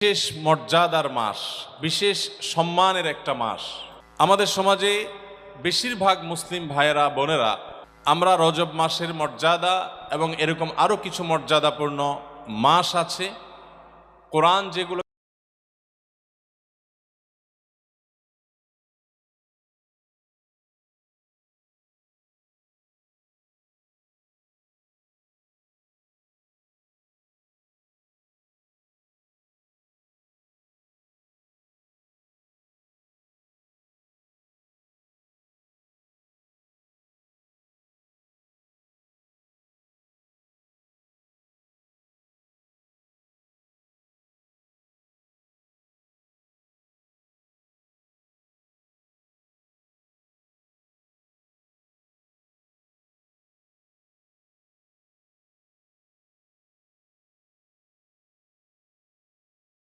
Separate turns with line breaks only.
বিশেষ মর্যাদার মাস, বিশেষ সম্মানের একটা মাস। আমাদের সমাজে বেশিরভাগ মুসলিম ভাইয়েরা, বোনেরা, আমরা রজব মাসের মর্যাদা এবং এরকম আরও কিছু মর্যাদাপূর্ণ মাস আছে। কোরআন যেগুলো